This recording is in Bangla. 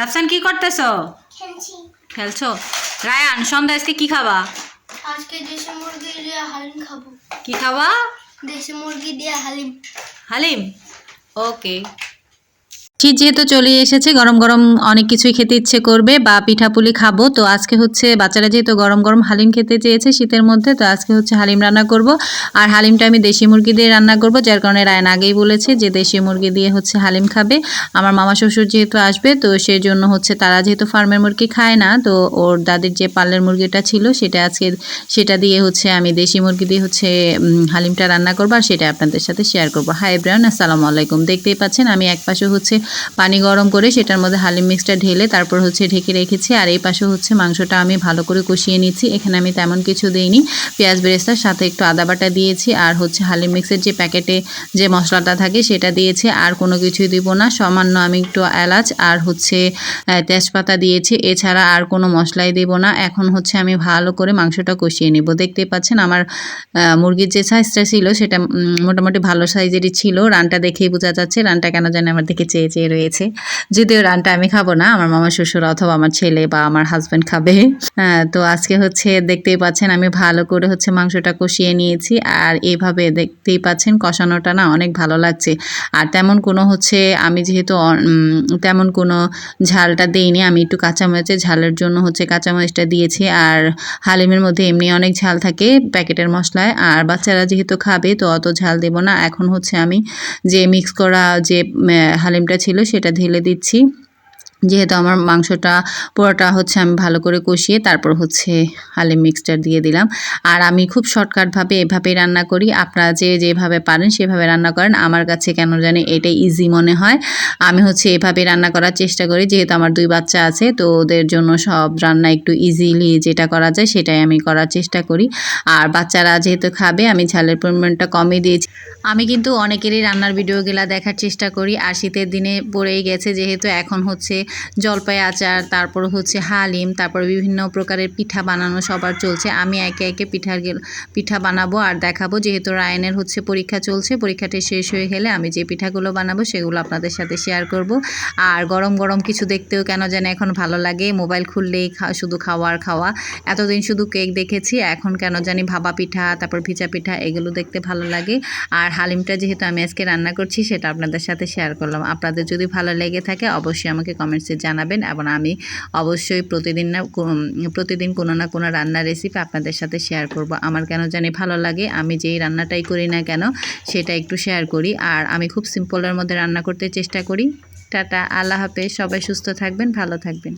রাফসান কি করতেছ? খেলছি। খেলছো? রায়ান সন্ধ্যা আজকে কি খাবা? আজকে দেশি মুরগি দিয়ে হালিম খাব। কি খাবা? দেশি মুরগি দিয়ে হালিম। হালিম? ওকে। শীত যেহেতু চলে এসেছে, গরম গরম অনেক কিছুই খেতে ইচ্ছে করবে, বা পিঠাপুলি খাব। তো আজকে হচ্ছে বাচ্চারা যেহেতু গরম গরম হালিম খেতে চেয়েছে শীতের মধ্যে, তো আজকে হচ্ছে হালিম রান্না করব। আর হালিমটা আমি দেশি মুরগি দিয়ে রান্না করব, যার কারণে রায়ন আগেই বলেছে যে দেশি মুরগি দিয়ে হচ্ছে হালিম খাবে। আমার মামা শ্বশুর যেহেতু আসবে, তো সেই জন্য হচ্ছে তারা যেহেতু ফার্মের মুরগি খায় না, তো ওর দাদির যে পার্লের মুরগিটা ছিল, সেটা আজকে সেটা দিয়ে হচ্ছে আমি দেশি মুরগি দিয়ে হচ্ছে হালিমটা রান্না করব। আর সেটা আপনাদের সাথে শেয়ার করব। হাই ব্রাউন আসসালামু আলাইকুম। দেখতেই পাচ্ছেন, আমি এক পাশে হচ্ছে পানি গরম করে সেটার মধ্যে হালিম মিক্সটা ঢেলে তারপর হচ্ছে ঢেকে রেখেছি। আর এই পাশে হচ্ছে মাংসটা আমি ভালো করে কষিয়ে নিচ্ছি। এখানে আমি তেমন কিছু দিইনি। পেঁয়াজ বেরেস্তার সাথে একটু আদা বাটা দিয়েছি আর হচ্ছে হালিম মিক্সের যে প্যাকেটে যে মশলাটা থাকে সেটা দিয়েছি। আর কোনো কিছুই দিব না। সামান্য আমি একটু এলাচ আর হচ্ছে তেজপাতা দিয়েছি। এছাড়া আর কোনো মশলাই দেব না। এখন হচ্ছে আমি ভালো করে মাংসটা কষিয়ে নেব। দেখতে পাচ্ছেন আমার মুরগির যে সাইজটা ছিল সেটা মোটামুটি ভালো সাইজেরই ছিল। রানটা দেখেই বোঝা যাচ্ছে। রানটা কেন জানি আমার দিকে চেয়ে চেয়ে রয়েছে। যদিও রানটা আমি খাব না আমার মামা শ্বশুর অথবা আমার ছেলে বা আমার হাজব্যান্ড খাবে। হ্যাঁ, তো আজকে হচ্ছে দেখতেই পাচ্ছেন আমি ভালো করে হচ্ছে মাংসটা কষিয়ে নিয়েছি আর এইভাবে দেখতেই পাচ্ছেন কষানোটা না অনেক ভালো লাগছে। আর তেমন কোনো হচ্ছে আমি যেহেতু তেমন কোনো ঝালটা দিইনি আমি একটু কাঁচামরিচের ঝালের জন্য হচ্ছে কাঁচামরিচটা দিয়েছি। আর হালিমের মধ্যে এমনি অনেক ঝাল থাকে প্যাকেটের মশলায় আর বাচ্চারা যেহেতু খাবে তো অত ঝাল দেব না। এখন হচ্ছে আমি যে মিক্স করা যে হালিমটা সেটা ঢেলে দিচ্ছি। যেহেতু আমার মাংসটা পুরোটা হচ্ছে আমি ভালো করে কষিয়ে তারপর হচ্ছে হালিম মিক্সচার দিয়ে দিলাম। আর আমি খুব শর্টকাটভাবে এভাবেই রান্না করি। আপনারা যে যেভাবে পারেন সেভাবে রান্না করেন। আমার কাছে কেন জানি এটা ইজি মনে হয়। আমি হচ্ছে এভাবে রান্না করার চেষ্টা করি। যেহেতু আমার দুই বাচ্চা আছে, তো ওদের জন্য সব রান্না একটু ইজিলি যেটা করা যায় সেটাই আমি করার চেষ্টা করি। আর বাচ্চারা যেহেতু খাবে, আমি ঝালের পরিমাণটা কমই দিয়েছি। আমি কিন্তু অনেকেরই রান্নার ভিডিওগুলো দেখার চেষ্টা করি। আর শীতের দিনে পড়েই গেছে, যেহেতু এখন হচ্ছে জলপাই আচার তারপর হচ্ছে হালিম, তারপর বিভিন্ন প্রকারের পিঠা বানানো সবার চলছে। আমি একে একে গেল- পিঠা বানাবো আর দেখাবো। যেহেতু রায়নের হচ্ছে পরীক্ষা চলছে, পরীক্ষাটি শেষ হয়ে গেলে আমি যে পিঠাগুলো বানাবো সেগুলো আপনাদের সাথে শেয়ার করব। আর গরম গরম কিছু দেখতেও কেন যেন এখন ভালো লাগে। মোবাইল খুললেই শুধু খাওয়ার খাওয়া। এতদিন শুধু কেক দেখেছি, এখন কেন জানি ভাবা পিঠা, তারপর ভিজা পিঠা, এগুলো দেখতে ভালো লাগে। আর হালিমটা যেহেতু আমি আজকে রান্না করছি, সেটা আপনাদের সাথে শেয়ার করলাম। আপনাদের যদি ভালো লেগে থাকে, অবশ্যই আমাকে কমেন্টসে জানাবেন এবং আমি অবশ্যই প্রতিদিন না প্রতিদিন কোনো না কোনো রান্নার রেসিপি আপনাদের সাথে শেয়ার করব। আমার কেন জানি ভালো লাগে, আমি যেই রান্নাটাই করি না কেন সেটা একটু শেয়ার করি। আর আমি খুব সিম্পলের মধ্যে রান্না করতে চেষ্টা করি। টাটা, আল্লাহ হাফেজ, সবাই সুস্থ থাকবেন, ভালো থাকবেন।